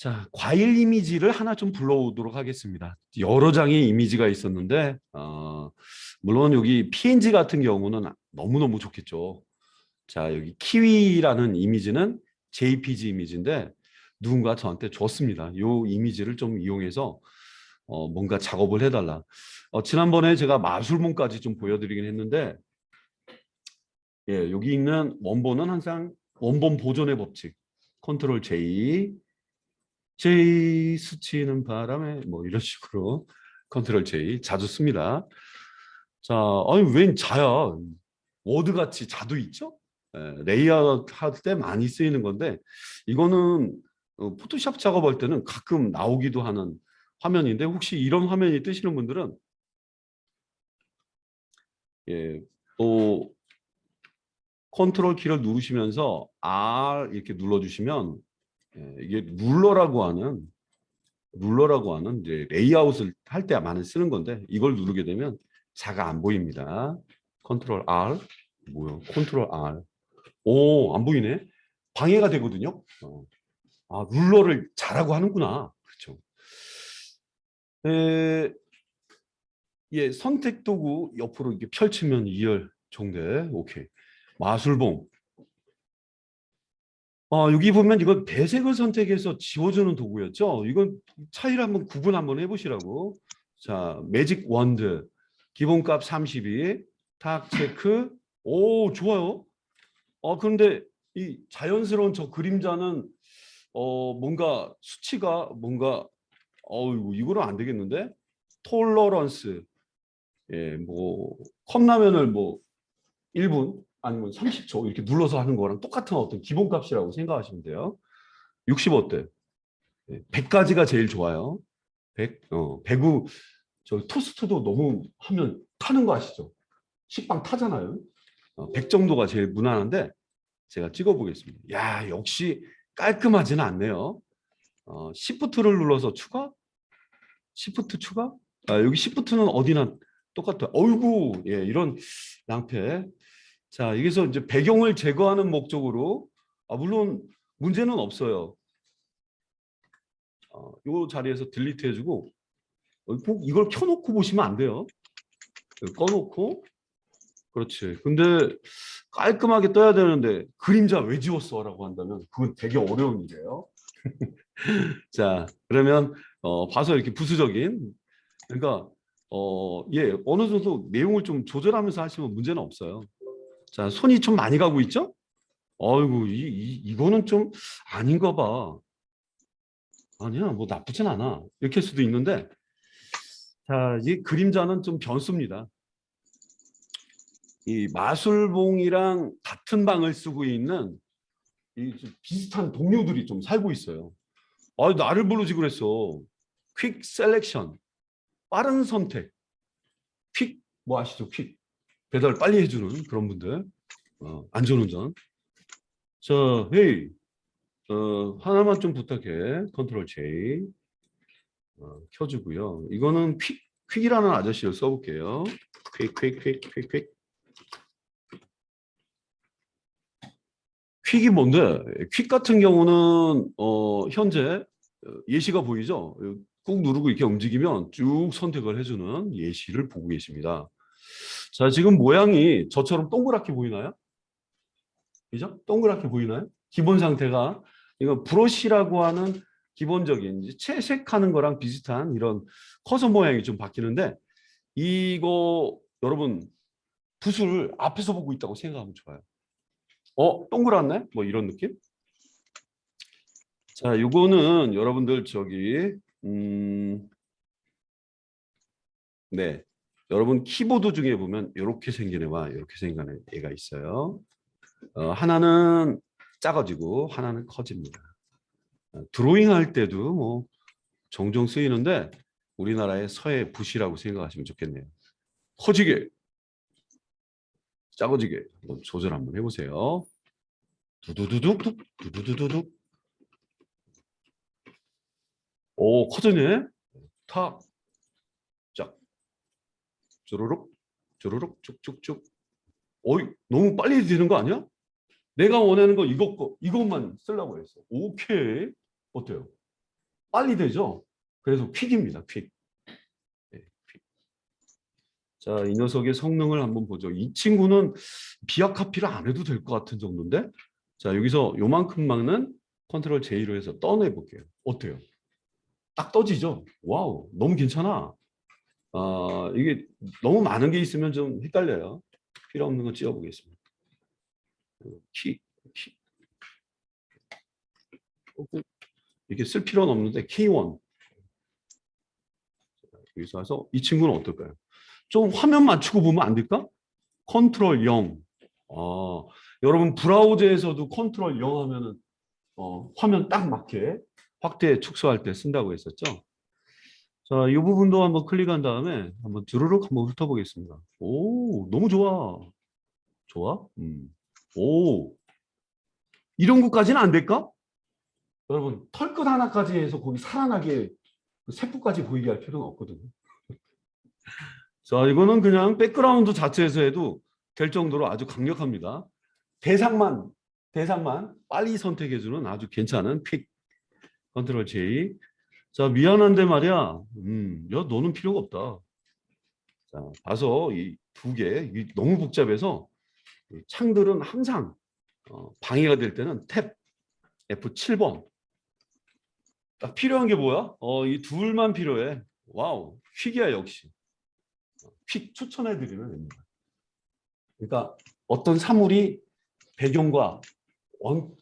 자, 과일 이미지를 하나 좀 불러오도록 하겠습니다. 여러 장의 이미지가 있었는데, 어, 물론 여기 PNG 같은 경우는 너무너무 좋겠죠. 자, 여기 키위라는 이미지는 JPG 이미지인데, 누군가 저한테 줬습니다. 이 이미지를 좀 이용해서 어, 뭔가 작업을 해달라. 어, 지난번에 제가 마술문까지 좀 보여드리긴 했는데, 예, 여기 있는 원본은 항상 원본 보존의 법칙, 컨트롤 J, J 스치는 바람에 뭐 이런 식으로 컨트롤 J 자주 씁니다. 자, 아니 웬 자야? 워드 같이 자도 있죠? 예, 레이아웃 할 때 많이 쓰이는 건데 이거는 어, 포토샵 작업할 때는 가끔 나오기도 하는 화면인데 혹시 이런 화면이 뜨시는 분들은 예, 또 컨트롤 키를 누르시면서 R 이렇게 눌러주시면 예, 이게 룰러라고 하는 룰러라고 하는 이제 레이아웃을 할 때 많이 쓰는 건데 이걸 누르게 되면 자가 안 보입니다. 컨트롤 R 뭐요? 컨트롤 R 오 안 보이네. 방해가 되거든요. 어. 아 룰러를 잘하고 하는구나. 그렇죠. 에, 예 선택 도구 옆으로 이렇게 펼치면 2열 정대 오케이 마술봉 어, 여기 보면 이건 배색을 선택해서 지워주는 도구였죠. 이건 차이를 한번 구분 한번 해보시라고. 자, 매직 원드 기본값 32, 탁 체크. 오, 좋아요. 어, 그런데 이 자연스러운 저 그림자는 어, 뭔가 수치가 뭔가 어이구 이거는 안 되겠는데? 톨러런스. 예, 뭐 컵라면을 뭐 1분 아니면 30초 이렇게 눌러서 하는 거랑 똑같은 어떤 기본값이라고 생각하시면 돼요. 60 어때? 100까지가 제일 좋아요. 100, 어, 배구, 저 토스트도 너무 하면 타는 거 아시죠? 식빵 타잖아요. 어, 100 정도가 제일 무난한데 제가 찍어보겠습니다. 야, 역시 깔끔하지는 않네요. 어, 시프트를 눌러서 추가? 시프트 추가? 아, 여기 시프트는 어디나 똑같아요. 어이구, 예, 이런 낭패. 자, 여기서 이제 배경을 제거하는 목적으로 아, 물론 문제는 없어요. 어, 이 자리에서 딜리트 해주고 어, 꼭 이걸 켜놓고 보시면 안 돼요. 꺼놓고 그렇지. 근데 깔끔하게 떠야 되는데 그림자 왜 지웠어 라고 한다면 그건 되게 어려운 일이에요. 자, 그러면 어, 봐서 이렇게 부수적인 그러니까 어, 예, 어느 정도 내용을 좀 조절하면서 하시면 문제는 없어요. 자, 손이 좀 많이 가고 있죠? 어이구, 이, 이, 이거는 좀 아닌가 봐. 아니야, 뭐 나쁘진 않아. 이렇게 할 수도 있는데, 자, 이 그림자는 좀 변수입니다. 이 마술봉이랑 같은 방을 쓰고 있는 이 비슷한 동료들이 좀 살고 있어요. 아, 나를 부르지 그랬어. 퀵 셀렉션. 빠른 선택. 퀵, 뭐 아시죠? 퀵. 배달 빨리 해주는 그런 분들. 어, 안전운전. 자, 헤이. 어, 하나만 좀 부탁해. 컨트롤 J. 어, 켜주고요. 이거는 퀵, 퀵이라는 아저씨를 써볼게요. 퀵, 퀵, 퀵, 퀵, 퀵. 퀵이 뭔데? 퀵 같은 경우는 어, 현재 예시가 보이죠? 꾹 누르고 이렇게 움직이면 쭉 선택을 해주는 예시를 보고 계십니다. 자, 지금 모양이 저처럼 동그랗게 보이나요? 그죠? 동그랗게 보이나요? 기본 상태가 이거 브러쉬라고 하는 기본적인 이제 채색하는 거랑 비슷한 이런 커서 모양이 좀 바뀌는데 이거 여러분 붓을 앞에서 보고 있다고 생각하면 좋아요. 어, 동그랗네? 뭐 이런 느낌? 자, 요거는 여러분들 저기 음 네. 여러분 키보드 중에 보면 이렇게 생긴 애와 이렇게 생긴 애가 있어요. 어, 하나는 작아지고 하나는 커집니다. 어, 드로잉 할 때도 뭐 종종 쓰이는데 우리나라의 서해 붓이라고 생각하시면 좋겠네요. 커지게, 작아지게 한번 조절 한번 해보세요. 두두두둑, 두두두둑. 오 커지네. 탁, 짝, 주르륵, 주르륵, 쭉쭉쭉. 어이 너무 빨리 되는 거 아니야? 내가 원하는 거 이것 거 이것만 쓰려고 했어. 오케이 어때요? 빨리 되죠. 그래서 퀵입니다. 퀵. 네, 퀵. 자, 이 녀석의 성능을 한번 보죠. 이 친구는 비약 카피를 안 해도 될 것 같은 정도인데. 자, 여기서 요만큼 막는 컨트롤 J로 해서 떠내 볼게요. 어때요? 딱 떠지죠? 와우, 너무 괜찮아. 아, 이게 너무 많은 게 있으면 좀 헷갈려요. 필요 없는 거 찌워 보겠습니다. 키, 키. 어, 그 이렇게 쓸 필요는 없는데 K1 여기서 와서 이 친구는 어떨까요? 좀 화면 맞추고 보면 안 될까? 컨트롤 0. 아, 여러분 브라우저에서도 컨트롤 0 하면은 어, 화면 딱 맞게 확대 축소할 때 쓴다고 했었죠. 자, 이 부분도 한번 클릭한 다음에 한번 드르륵 한번 훑어보겠습니다. 오, 너무 좋아. 좋아? 음. 오, 이런 것까지는 안 될까? 여러분 털끝 하나까지 해서 거기 살아나게 그 세포까지 보이게 할 필요는 없거든요. 자 이거는 그냥 백그라운드 자체에서 해도 될 정도로 아주 강력합니다. 대상만 대상만 빨리 선택해주는 아주 괜찮은 퀵 컨트롤 J. 자 미안한데 말이야. 음, 야 너는 필요가 없다. 자 봐서 이 두개 너무 복잡해서 이 창들은 항상 어, 방해가 될 때는 탭 F7번 딱 필요한 게 뭐야? 어, 이 둘만 필요해. 와우, 퀵이야 역시. 퀵 추천해드리면 됩니다. 그러니까 어떤 사물이 배경과 원-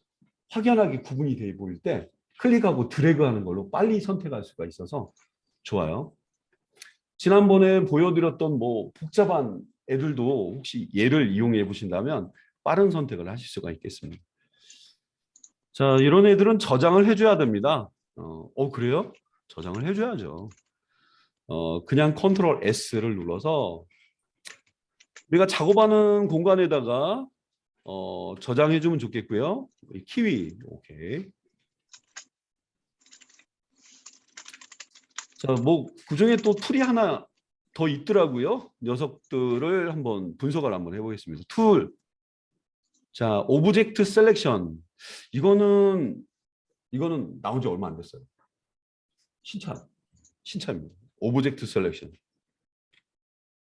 확연하게 구분이 돼 보일 때 클릭하고 드래그하는 걸로 빨리 선택할 수가 있어서 좋아요. 지난번에 보여드렸던 뭐 복잡한 애들도 혹시 얘를 이용해 보신다면 빠른 선택을 하실 수가 있겠습니다. 자, 이런 애들은 저장을 해줘야 됩니다. 어, 어, 그래요? 저장을 해줘야죠. 어, 그냥 컨트롤 S를 눌러서 우리가 작업하는 공간에다가 어, 저장해주면 좋겠고요. 이 키위, 오케이. 자, 뭐 그중에 또 툴이 하나 더 있더라고요. 녀석들을 한번 분석을 한번 해보겠습니다. 툴, 자, 오브젝트 셀렉션. 이거는 이거는 나온 지 얼마 안 됐어요. 신차, 신차입니다. 오브젝트 셀렉션.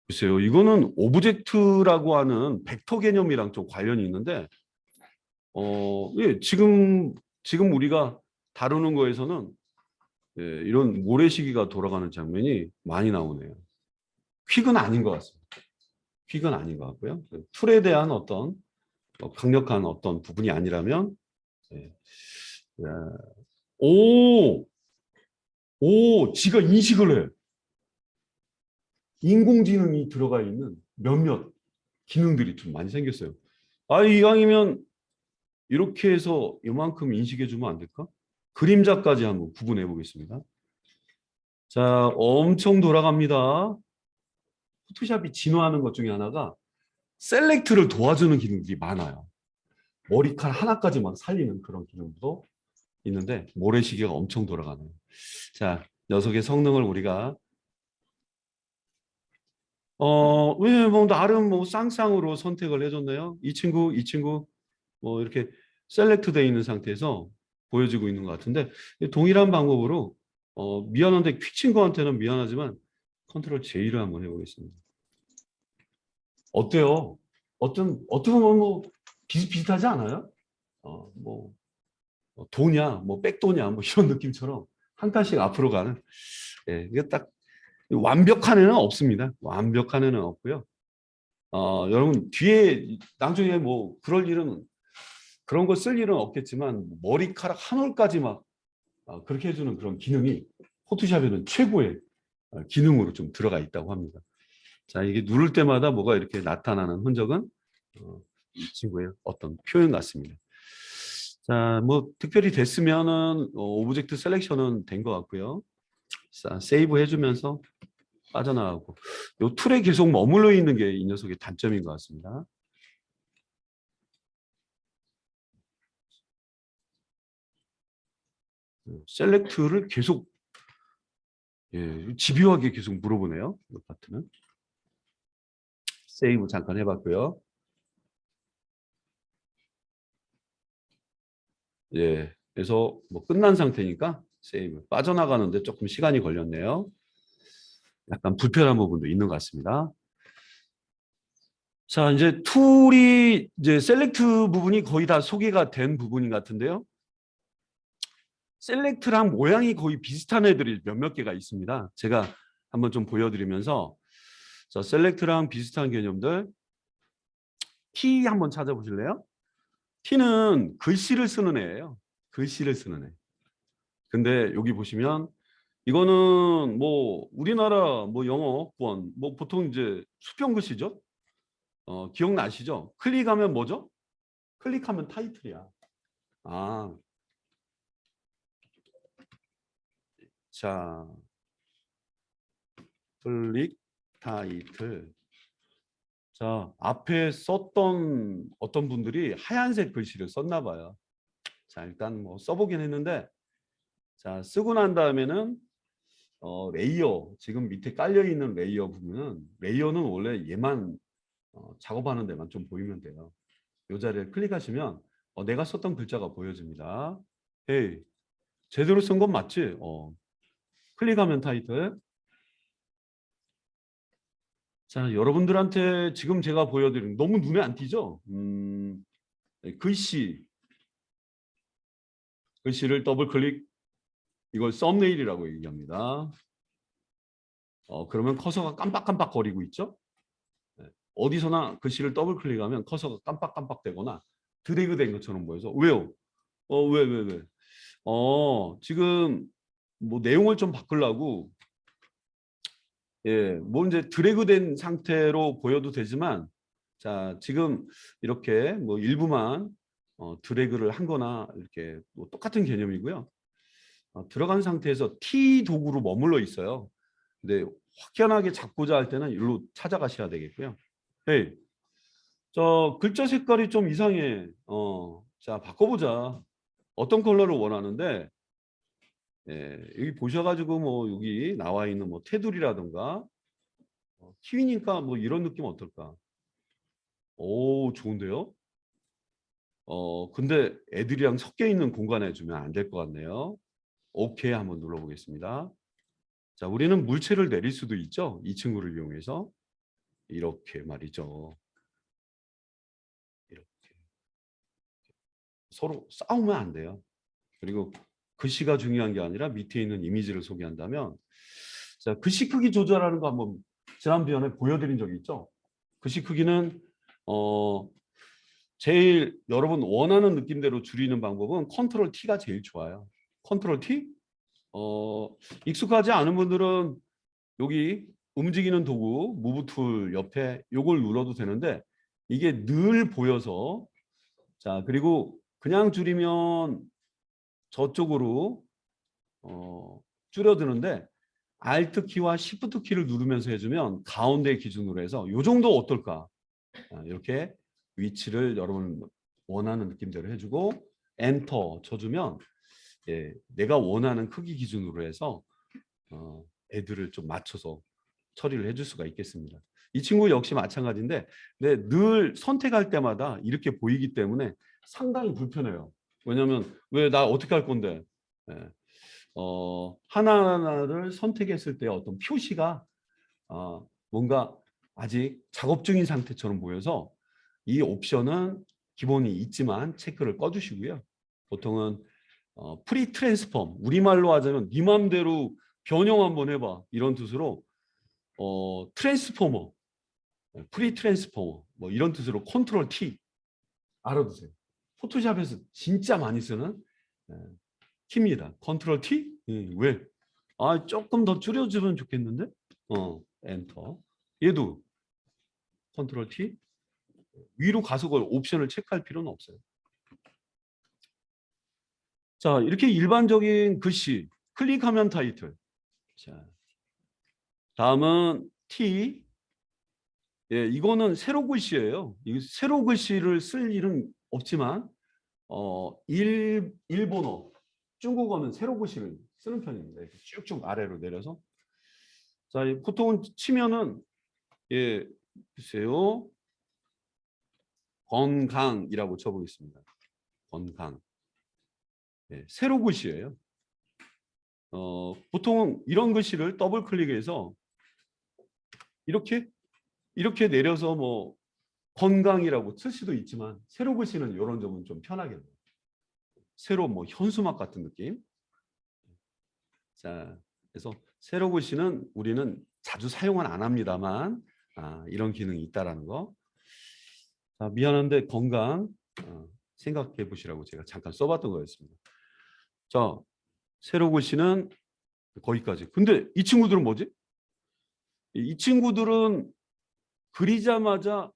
글쎄요, 이거는 오브젝트라고 하는 벡터 개념이랑 좀 관련이 있는데, 어, 예, 지금 지금 우리가 다루는 거에서는 예, 이런 모래시계가 돌아가는 장면이 많이 나오네요. 퀵은 아닌 것 같습니다. 퀵은 아닌 것 같고요. 툴에 대한 어떤 어, 강력한 어떤 부분이 아니라면 예. 야. 오! 오, 지가 인식을 해. 인공지능이 들어가 있는 몇몇 기능들이 좀 많이 생겼어요. 아, 이왕이면 이렇게 해서 이만큼 인식해 주면 안 될까? 그림자까지 한번 구분해 보겠습니다. 자, 엄청 돌아갑니다. 포토샵이 진화하는 것 중에 하나가 셀렉트를 도와주는 기능들이 많아요. 머리칼 하나까지 막 살리는 그런 기능도 있는데 모래시계가 엄청 돌아가네요. 자, 녀석의 성능을 우리가 어, 왜, 뭐, 나름 뭐, 쌍쌍으로 선택을 해줬네요. 이 친구, 이 친구, 뭐, 이렇게 셀렉트 되어 있는 상태에서 보여지고 있는 것 같은데, 동일한 방법으로, 어, 미안한데, 퀵 친구한테는 미안하지만, 컨트롤 J를 한번 해보겠습니다. 어때요? 어떤, 어떻게 보면 뭐, 비슷비슷하지 않아요? 어, 뭐, 어, 도냐, 뭐, 백도냐, 뭐, 이런 느낌처럼 한 칸씩 앞으로 가는, 예, 이게 딱, 완벽한 애는 없습니다. 완벽한 애는 없고요. 어, 여러분 뒤에 나중에 뭐 그럴 일은 그런 거 쓸 일은 없겠지만 머리카락 한 올까지 막 어, 그렇게 해주는 그런 기능이 포토샵에는 최고의 어, 기능으로 좀 들어가 있다고 합니다. 자 이게 누를 때마다 뭐가 이렇게 나타나는 흔적은 어, 이 친구의 어떤 표현 같습니다. 자 뭐 특별히 됐으면은 어, 오브젝트 셀렉션은 된 것 같고요. 자, 세이브 해주면서 빠져나가고 요 툴에 계속 머물러 있는 게 이 녀석의 단점인 것 같습니다. 셀렉트를 계속 예, 집요하게 계속 물어보네요. 이 파트는 세이브 잠깐 해봤고요. 예, 그래서 뭐 끝난 상태니까 세이브. 빠져나가는데 조금 시간이 걸렸네요. 약간 불편한 부분도 있는 것 같습니다. 자, 이제 툴이 이제 셀렉트 부분이 거의 다 소개가 된 부분인 것 같은데요. 셀렉트랑 모양이 거의 비슷한 애들이 몇몇 개가 있습니다. 제가 한번 좀 보여드리면서 자, 셀렉트랑 비슷한 개념들 T 한번 찾아보실래요? T는 글씨를 쓰는 애예요. 글씨를 쓰는 애. 근데 여기 보시면 이거는 뭐 우리나라 뭐 영어권 뭐 보통 이제 수평 글씨죠. 어, 기억나시죠? 클릭하면 뭐죠? 클릭하면 타이틀이야. 아. 자. 클릭 타이틀. 자, 앞에 썼던 어떤 분들이 하얀색 글씨를 썼나 봐요. 자, 일단 뭐 써보긴 했는데 자, 쓰고 난 다음에는 어, 레이어, 지금 밑에 깔려 있는 레이어 부분은 레이어는 원래 얘만 어, 작업하는 데만 좀 보이면 돼요. 이 자리를 클릭하시면 어, 내가 썼던 글자가 보여집니다. 헤이, 제대로 쓴 건 맞지? 어. 클릭하면 타이틀. 자, 여러분들한테 지금 제가 보여드린 너무 눈에 안 띄죠? 음, 네, 글씨. 글씨를 더블 클릭. 이걸 썸네일이라고 얘기합니다. 어, 그러면 커서가 깜빡깜빡 거리고 있죠? 네, 어디서나 글씨를 더블 클릭하면 커서가 깜빡깜빡 되거나 드래그 된 것처럼 보여서 왜요? 어, 왜, 왜, 왜? 어, 지금 뭐 내용을 좀 바꾸려고 예, 뭐 이제 드래그된 상태로 보여도 되지만 자, 지금 이렇게 뭐 일부만 어, 드래그를 한 거나 이렇게 뭐 똑같은 개념이고요. 어, 들어간 상태에서 T 도구로 머물러 있어요. 근데 확연하게 잡고자 할 때는 일로 찾아가셔야 되겠고요. 헤이, 저 글자 색깔이 좀 이상해. 어, 자 바꿔보자. 어떤 컬러를 원하는데 예, 여기 보셔가지고 뭐 여기 나와 있는 뭐 테두리라든가 어, 키위니까 뭐 이런 느낌 어떨까? 오 좋은데요? 어 근데 애들이랑 섞여 있는 공간에 주면 안 될 것 같네요. 오케이 한번 눌러보겠습니다. 자 우리는 물체를 내릴 수도 있죠. 이 친구를 이용해서 이렇게 말이죠. 이렇게 서로 싸우면 안 돼요. 그리고 글씨가 중요한 게 아니라 밑에 있는 이미지를 소개한다면 자 글씨 크기 조절하는 거 한번 지난번에 보여드린 적이 있죠. 글씨 크기는 어 제일 여러분 원하는 느낌대로 줄이는 방법은 컨트롤 T가 제일 좋아요. 컨트롤 T 어 익숙하지 않은 분들은 여기 움직이는 도구 무브 툴 옆에 요걸 눌러도 되는데 이게 늘 보여서 자 그리고 그냥 줄이면 저쪽으로 어, 줄여드는데 Alt 키와 Shift 키를 누르면서 해주면 가운데 기준으로 해서 이 정도 어떨까? 아, 이렇게 위치를 여러분 원하는 느낌대로 해주고 엔터 쳐주면 예, 내가 원하는 크기 기준으로 해서 어, 애들을 좀 맞춰서 처리를 해줄 수가 있겠습니다. 이 친구 역시 마찬가지인데 네, 늘 선택할 때마다 이렇게 보이기 때문에 상당히 불편해요. 왜냐하면 왜 나 어떻게 할 건데? 예. 어, 하나하나를 선택했을 때 어떤 표시가 어, 뭔가 아직 작업 중인 상태처럼 보여서 이 옵션은 기본이 있지만 체크를 꺼주시고요. 보통은 어, 프리 트랜스폼 우리말로 하자면 네 맘대로 변형 한번 해봐 이런 뜻으로 어, 트랜스포머 프리 트랜스포머 뭐 이런 뜻으로 컨트롤 T 알아두세요. 포토샵에서 진짜 많이 쓰는 예, 키입니다. 컨트롤 T? 예, 왜? 아 조금 더 줄여주면 좋겠는데? 어, 엔터. 얘도 컨트롤 T. 위로 가서 그 옵션을 체크할 필요는 없어요. 자, 이렇게 일반적인 글씨 클릭하면 타이틀. 자, 다음은 T. 예, 이거는 세로 글씨예요. 이 세로 글씨를 쓸 일은 없지만 어, 일, 일본어, 중국어는 세로 글씨를 쓰는 편입니다. 이렇게 쭉쭉 아래로 내려서 자, 이 보통은 치면은 예, 글쎄요. 건강이라고 쳐보겠습니다. 건강. 예, 세로 글씨예요. 어, 보통 이런 글씨를 더블 클릭해서 이렇게 이렇게 내려서 뭐 건강이라고 쓸 수도 있지만 세로 글씨는 이런 점은 좀 편하겠네요. 세로 뭐 현수막 같은 느낌. 자, 그래서 세로 글씨는 우리는 자주 사용은 안 합니다만 아, 이런 기능이 있다라는 거. 자, 미안한데 건강 어, 생각해 보시라고 제가 잠깐 써봤던 거였습니다. 자, 세로 글씨는 거기까지. 근데 이 친구들은 뭐지? 이- 이 친구들은 그리자마자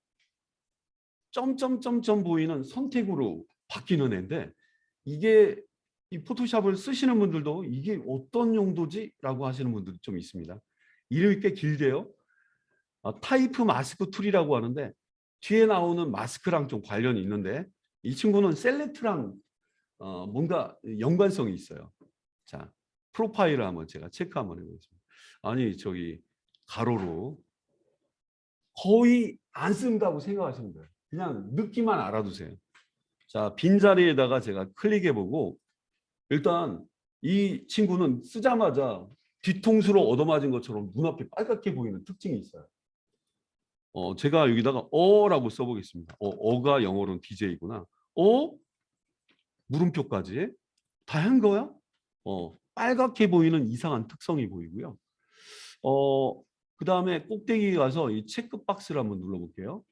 점점점점 보이는 선택으로 바뀌는 애인데 이게 이 포토샵을 쓰시는 분들도 이게 어떤 용도지 라고 하시는 분들이 좀 있습니다. 이름이 꽤 길대요. 아, 타이프 마스크 툴이라고 하는데 뒤에 나오는 마스크랑 좀 관련이 있는데 이 친구는 셀렉트랑 어, 뭔가 연관성이 있어요. 자, 프로파일을 한번 제가 체크 한번 해보겠습니다. 아니 저기 가로로 거의 안 쓴다고 생각하시면 돼요. 그냥 느낌만 알아두세요. 자, 빈자리에다가 제가 클릭해보고 일단 이 친구는 쓰자마자 뒤통수로 얻어맞은 것처럼 눈앞이 빨갛게 보이는 특징이 있어요. 어, 제가 여기다가 어라고 써보겠습니다. 어, 어가 영어로는 DJ구나. 어? 물음표까지 다한 거야? 어, 빨갛게 보이는 이상한 특성이 보이고요. 어, 그 다음에 꼭대기 가서 이 체크 박스를 한번 눌러볼게요.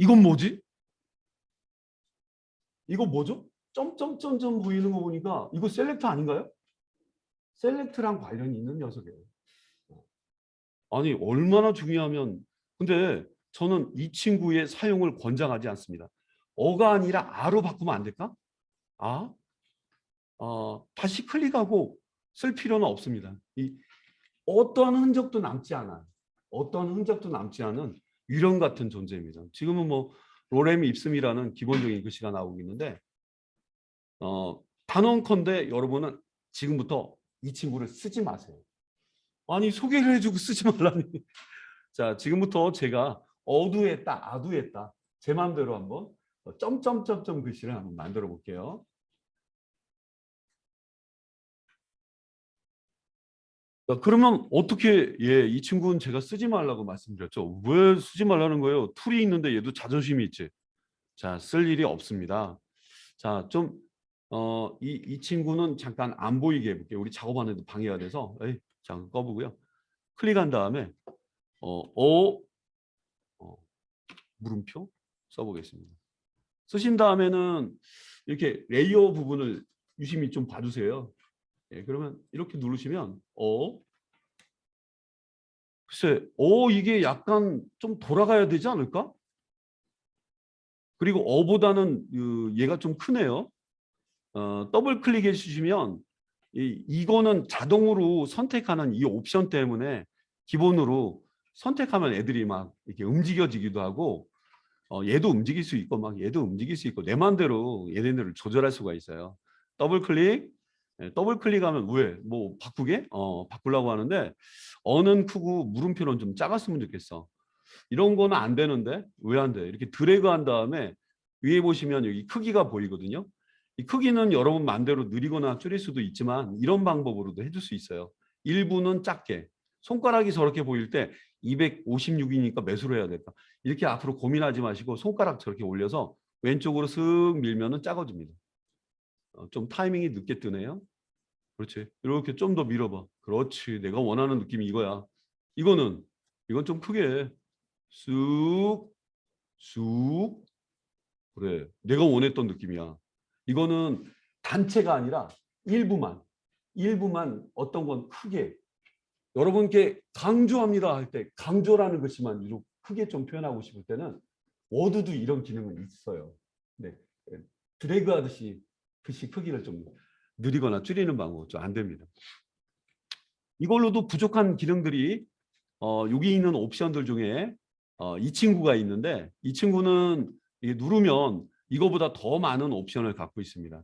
이건 뭐지? 이거 뭐죠? 점점점점 보이는 거 보니까 이거 셀렉트 아닌가요? 셀렉트랑 관련이 있는 녀석이에요. 아니 얼마나 중요하면 근데 저는 이 친구의 사용을 권장하지 않습니다. 어가 아니라 아로 바꾸면 안 될까? 아? 어, 다시 클릭하고 쓸 필요는 없습니다. 이 어떠한 흔적도 남지 않아요. 어떤 흔적도 남지 않은 유령 같은 존재입니다. 지금은 뭐 로렘 입슴이라는 기본적인 글씨가 나오고 있는데 어, 단언컨대 여러분은 지금부터 이 친구를 쓰지 마세요. 아니 소개를 해주고 쓰지 말라니. 자 지금부터 제가 어두했다 아두했다 제 마음대로 한번 점점점점 글씨를 한번 만들어 볼게요. 그러면 어떻게 예, 이 친구는 제가 쓰지 말라고 말씀드렸죠. 왜 쓰지 말라는 거예요? 툴이 있는데 얘도 자존심이 있지. 자, 쓸 일이 없습니다. 자, 좀 어, 이, 이 친구는 잠깐 안 보이게 해볼게요. 우리 작업하는데 방해가 돼서 에이, 잠깐 꺼보고요. 클릭한 다음에 어, 어, 어, 물음표 써보겠습니다. 쓰신 다음에는 이렇게 레이어 부분을 유심히 좀 봐주세요. 예, 그러면 이렇게 누르시면 어 글쎄 어 이게 약간 좀 돌아가야 되지 않을까? 그리고 어보다는 그 얘가 좀 크네요. 어, 더블 클릭해 주시면 이, 이거는 자동으로 선택하는 이 옵션 때문에 기본으로 선택하면 애들이 막 이렇게 움직여지기도 하고 어, 얘도 움직일 수 있고 막 얘도 움직일 수 있고 내 마음대로 얘네들을 조절할 수가 있어요. 더블 클릭 예, 더블 클릭하면 왜? 뭐 바꾸게? 어, 바꾸려고 하는데 어는 크고 물음표는 좀 작았으면 좋겠어. 이런 거는 안 되는데 왜 안 돼? 이렇게 드래그 한 다음에 위에 보시면 여기 크기가 보이거든요. 이 크기는 여러분 마음대로 느리거나 줄일 수도 있지만 이런 방법으로도 해줄 수 있어요. 일부는 작게 손가락이 저렇게 보일 때 256이니까 몇으로 해야 될까? 이렇게 앞으로 고민하지 마시고 손가락 저렇게 올려서 왼쪽으로 쓱 밀면 은 작아집니다. 어, 좀 타이밍이 늦게 뜨네요. 그렇지. 이렇게 좀 더 밀어봐. 그렇지. 내가 원하는 느낌이 이거야. 이거는 이건 좀 크게 쑥, 쑥. 그래. 내가 원했던 느낌이야. 이거는 단체가 아니라 일부만, 일부만 어떤 건 크게 여러분께 강조합니다 할 때 강조라는 것이만 이렇게 크게 좀 표현하고 싶을 때는 워드도 이런 기능은 있어요. 네. 드래그 하듯이 글씨 크기를 좀 느리거나 줄이는 방법 좀안 됩니다. 이걸로도 부족한 기능들이 어, 여기 있는 옵션들 중에 어, 이 친구가 있는데 이 친구는 누르면 이거보다 더 많은 옵션을 갖고 있습니다.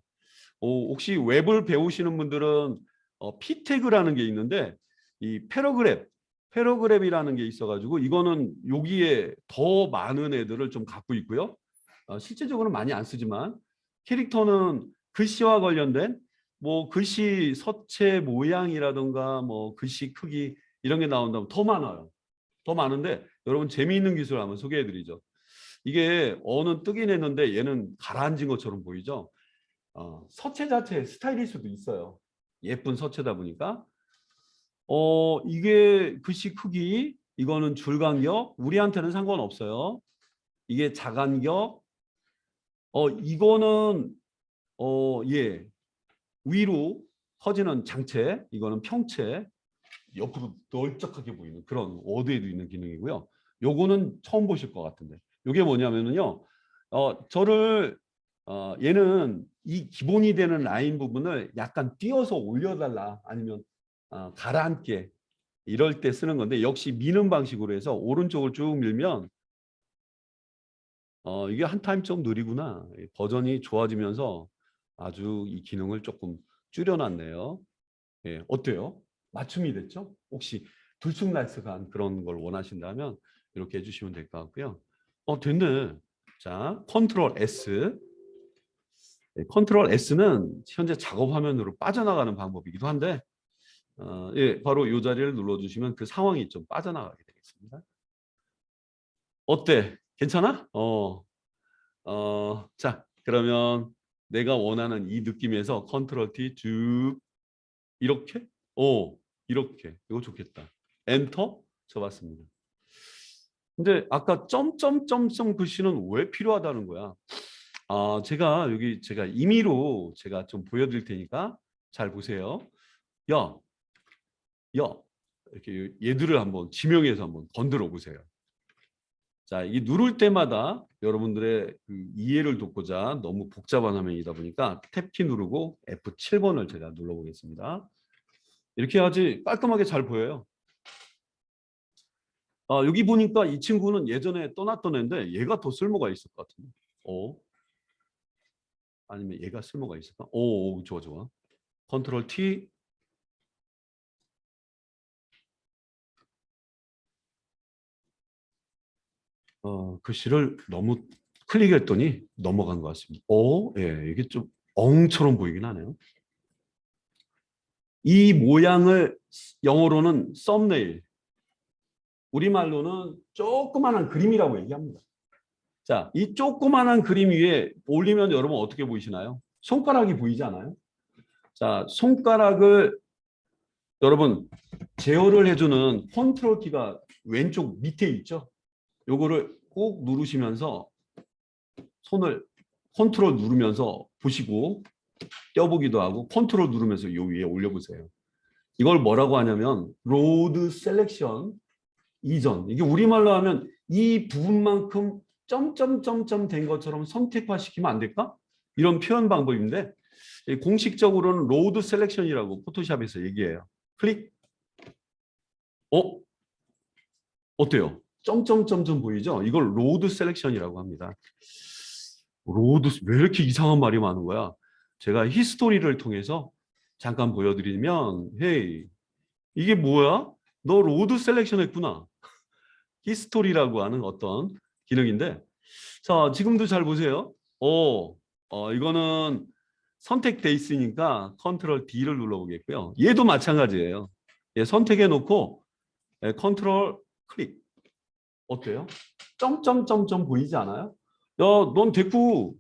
어, 혹시 웹을 배우시는 분들은 어, 피태그라는 게 있는데 이 패러그랩, 패러그랩이라는 게 있어가지고 이거는 여기에 더 많은 애들을 좀 갖고 있고요. 어, 실제적으로는 많이 안 쓰지만 캐릭터는 글씨와 관련된 뭐 글씨 서체 모양이라든가 뭐 글씨 크기 이런 게 나온다면 더 많아요. 더 많은데 여러분 재미있는 기술 한번 소개해 드리죠. 이게 어는 뜨긴 했는데 얘는 가라앉은 것처럼 보이죠. 어, 서체 자체에 스타일일 수도 있어요. 예쁜 서체다 보니까. 어, 이게 글씨 크기, 이거는 줄 간격, 우리한테는 상관없어요. 이게 자간격, 어, 이거는, 어, 예, 위로 커지는 장체, 이거는 평체, 옆으로 널쩍하게 보이는 그런 워드에도 있는 기능이고요. 요거는 처음 보실 것 같은데. 요게 뭐냐면은요, 어, 저를, 어, 얘는 이 기본이 되는 라인 부분을 약간 띄어서 올려달라 아니면 어, 가라앉게 이럴 때 쓰는 건데 역시 미는 방식으로 해서 오른쪽을 쭉 밀면 어, 이게 한 타임 좀 느리구나 버전이 좋아지면서 아주 이 기능을 조금 줄여놨네요. 예, 어때요? 맞춤이 됐죠? 혹시 들쑥날쑥한 그런 걸 원하신다면 이렇게 해주시면 될 것 같고요. 어 됐네. 자 컨트롤 S 네, 컨트롤 S는 현재 작업 화면으로 빠져나가는 방법이기도 한데 어, 예, 바로 이 자리를 눌러주시면 그 상황이 좀 빠져나가게 되겠습니다. 어때? 괜찮아? 어, 어, 자 그러면 내가 원하는 이 느낌에서 컨트롤 T 쭉 이렇게? 오, 이렇게. 이거 좋겠다. 엔터 쳐봤습니다. 근데 아까 점점점점 글씨는 왜 필요하다는 거야? 아, 제가 여기 제가 임의로 제가 좀 보여드릴 테니까 잘 보세요. 야, 야, 이렇게 얘들을 한번 지명해서 한번 건드려 보세요. 자, 이 누를 때마다 여러분들의 그 이해를 돕고자 너무 복잡한 화면이다 보니까 탭키 누르고 F7번을 제가 눌러보겠습니다. 이렇게 해야지 깔끔하게 잘 보여요. 아, 여기 보니까 이 친구는 예전에 떠났던 애인데 얘가 더 쓸모가 있을 것 같은데. 어? 아니면 얘가 쓸모가 있을까? 오, 오 좋아 좋아. 컨트롤 T 어, 글씨를 너무 클릭했더니 넘어간 것 같습니다. 오, 예, 이게 좀 엉처럼 보이긴 하네요. 이 모양을 영어로는 썸네일, 우리말로는 조그만한 그림이라고 얘기합니다. 자, 이 조그만한 그림 위에 올리면 여러분 어떻게 보이시나요? 손가락이 보이지 않아요? 자, 손가락을 여러분 제어를 해주는 컨트롤 키가 왼쪽 밑에 있죠? 요거를 꼭 누르시면서 손을 컨트롤 누르면서 보시고 떼어보기도 하고 컨트롤 누르면서 요 위에 올려보세요. 이걸 뭐라고 하냐면 로드 셀렉션 이전 이게 우리말로 하면 이 부분만큼 점점점점 된 것처럼 선택화시키면 안 될까? 이런 표현 방법인데 공식적으로는 로드 셀렉션이라고 포토샵에서 얘기해요. 클릭. 어? 어때요? 점점점점 보이죠? 이걸 로드 셀렉션이라고 합니다. 로드 왜 이렇게 이상한 말이 많은 거야? 제가 히스토리를 통해서 잠깐 보여드리면 헤이 이게 뭐야? 너 로드 셀렉션 했구나. 히스토리라고 하는 어떤 기능인데 자 지금도 잘 보세요. 오, 어, 이거는 선택돼 있으니까 컨트롤 D를 눌러보겠고요. 얘도 마찬가지예요. 얘 선택해 놓고 예, 컨트롤 클릭 어때요? 점점점점 보이지 않아요? 야, 넌 됐고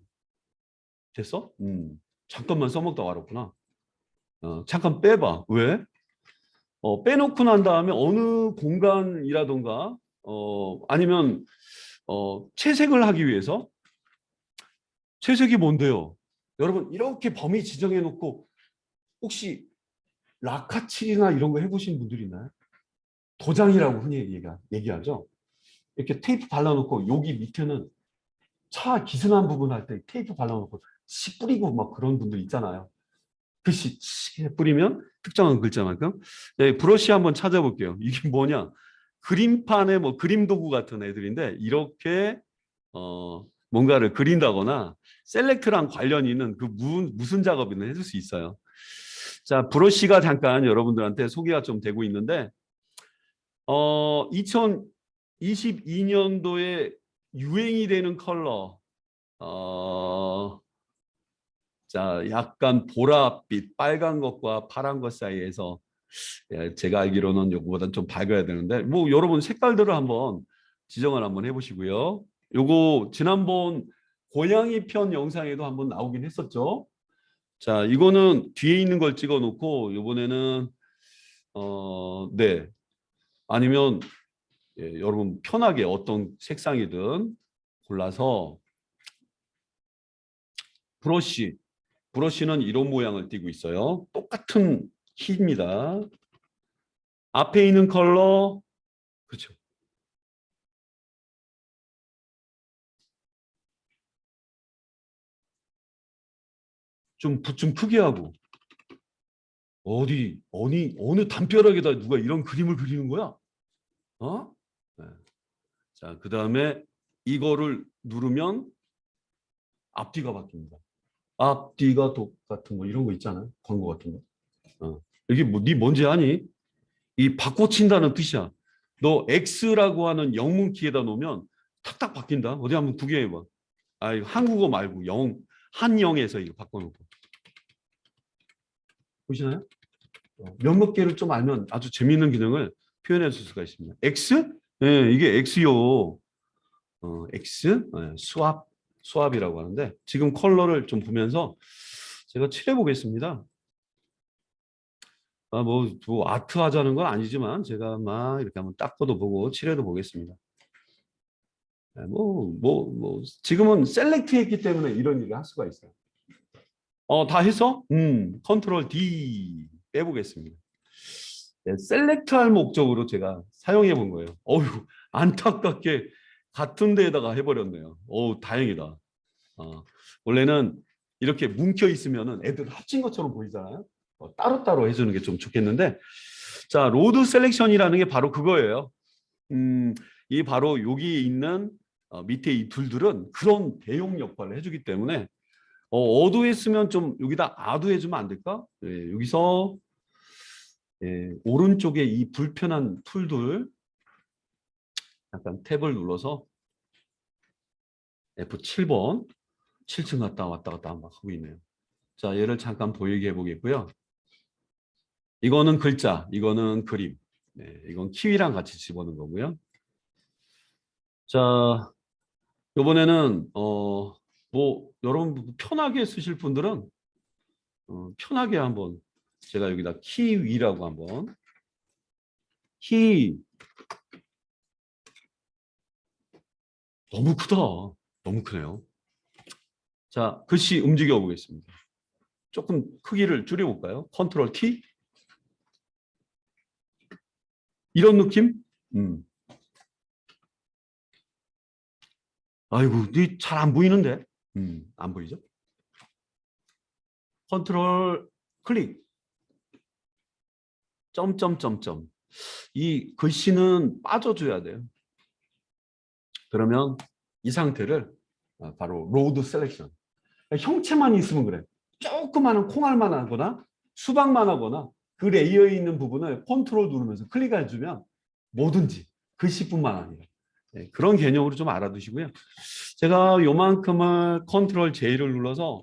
됐어? 음, 잠깐만 써먹다 말았구나. 어, 잠깐 빼봐. 왜? 어, 빼놓고 난 다음에 어느 공간이라던가 어, 아니면 어, 채색을 하기 위해서 채색이 뭔데요? 여러분 이렇게 범위 지정해 놓고 혹시 라카칠이나 이런 거 해보신 분들 있나요? 도장이라고 흔히 얘기, 얘기하죠. 이렇게 테이프 발라놓고 여기 밑에는 차 기승한 부분 할 때 테이프 발라놓고 씨 뿌리고 막 그런 분들 있잖아요. 글씨 씨 뿌리면 특정한 글자만큼. 네, 브러쉬 한번 찾아볼게요. 이게 뭐냐? 그림판에 뭐 그림 도구 같은 애들인데 이렇게 어 뭔가를 그린다거나 셀렉트랑 관련 있는 그 무, 무슨 작업이든 해줄 수 있어요. 자, 브러쉬가 잠깐 여러분들한테 소개가 좀 되고 있는데 어 2022년도에 유행이 되는 컬러 어 자, 약간 보랏빛 빨간 것과 파란 것 사이에서 예, 제가 알기로는 요거보다는 좀 밝아야 되는데 뭐 여러분 색깔들을 한번 지정을 한번 해보시고요. 요거 지난번 고양이 편 영상에도 한번 나오긴 했었죠. 자, 이거는 뒤에 있는 걸 찍어 놓고 요번에는 어, 네. 아니면 예, 여러분 편하게 어떤 색상이든 골라서 브러쉬 브러쉬는 이런 모양을 띠고 있어요. 똑같은 키입니다. 앞에 있는 컬러 그렇죠. 좀붓좀 크게 하고 어디 어느 어느 담벼락에다 누가 이런 그림을 그리는 거야? 어? 네. 자, 그 다음에 이거를 누르면 앞뒤가 바뀝니다. 앞뒤가 똑같은 거 이런 거 있잖아요. 광고 같은 거. 어. 여기 뭐 네 뭔지 아니? 이 바꿔친다는 뜻이야. 너 X라고 하는 영문 키에다 놓으면 탁탁 바뀐다. 어디 한번 구경해 봐. 아, 한국어 말고 영 한영에서 이거 바꿔 놓고. 보시나요? 어, 몇몇 개를 좀 알면 아주 재미있는 기능을 표현해 줄 수가 있습니다. X? 예, 이게 X요. 어, X 예, 수압 수압이라고 하는데 지금 컬러를 좀 보면서 제가 칠해 보겠습니다. 아, 뭐, 뭐 아트 하자는 건 아니지만 제가 막 이렇게 한번 닦아도 보고 칠해도 보겠습니다. 예, 뭐, 뭐, 뭐 지금은 셀렉트 했기 때문에 이런 일을 할 수가 있어요. 어, 다 했어? 음, 컨트롤 D 빼보겠습니다. 네, 셀렉트 할 목적으로 제가 사용해 본 거예요. 어휴, 안타깝게 같은 데에다가 해버렸네요. 오, 다행이다. 어, 원래는 이렇게 뭉쳐 있으면은 애들 합친 것처럼 보이잖아요. 어, 따로따로 해주는 게 좀 좋겠는데, 자, 로드 셀렉션이라는 게 바로 그거예요. 음, 이 바로 여기 있는 어, 밑에 이 둘들은 그런 대용 역할을 해주기 때문에 어, 어두했으면 좀 여기다 아두해주면 안 될까? 예, 여기서 예, 오른쪽에 이 불편한 툴들 약간 탭을 눌러서 F7번 7층 갔다 왔다 갔다 막 하고 있네요. 자, 얘를 잠깐 보이게 해보겠고요. 이거는 글자, 이거는 그림. 네, 이건 키위랑 같이 집어넣은 거고요. 자, 이번에는 어, 뭐 여러분 편하게 쓰실 분들은 어, 편하게 한번 제가 여기다 키위라고 한번 키 너무 크다. 너무 크네요. 자, 글씨 움직여 보겠습니다. 조금 크기를 줄여볼까요? 컨트롤 T. 이런 느낌? 음. 아이고, 잘안 보이는데? 음, 안 보이죠? 컨트롤 클릭. 점점점점. 이 글씨는 빠져줘야 돼요. 그러면 이 상태를 아, 바로 로드 셀렉션. 형체만 있으면 그래. 조그마한 콩알만 하거나 수박만 하거나 그 레이어에 있는 부분을 컨트롤 누르면서 클릭해 주면 뭐든지 글씨뿐만 아니라 네, 그런 개념으로 좀 알아두시고요. 제가 요만큼을 컨트롤 J를 눌러서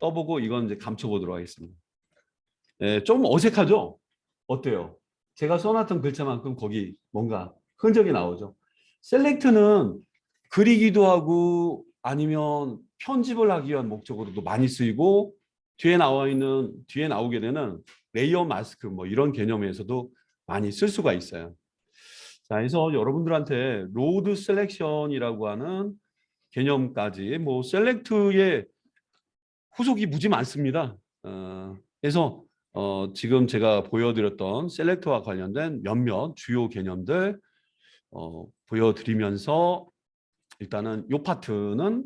떠보고 이건 이제 감춰보도록 하겠습니다. 네, 좀 어색하죠? 어때요? 제가 써놨던 글자만큼 거기 뭔가 흔적이 나오죠. 셀렉트는 그리기도 하고 아니면 편집을 하기 위한 목적으로도 많이 쓰이고 뒤에 나와 있는 뒤에 나오게 되는 레이어 마스크 뭐 이런 개념에서도 많이 쓸 수가 있어요. 자, 그래서 여러분들한테 로드 셀렉션이라고 하는 개념까지 뭐 셀렉트의 후속이 무지 많습니다. 어, 그래서 어, 지금 제가 보여드렸던 셀렉트와 관련된 몇몇 주요 개념들 어, 보여드리면서 일단은 이 파트는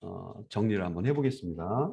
어, 정리를 한번 해보겠습니다.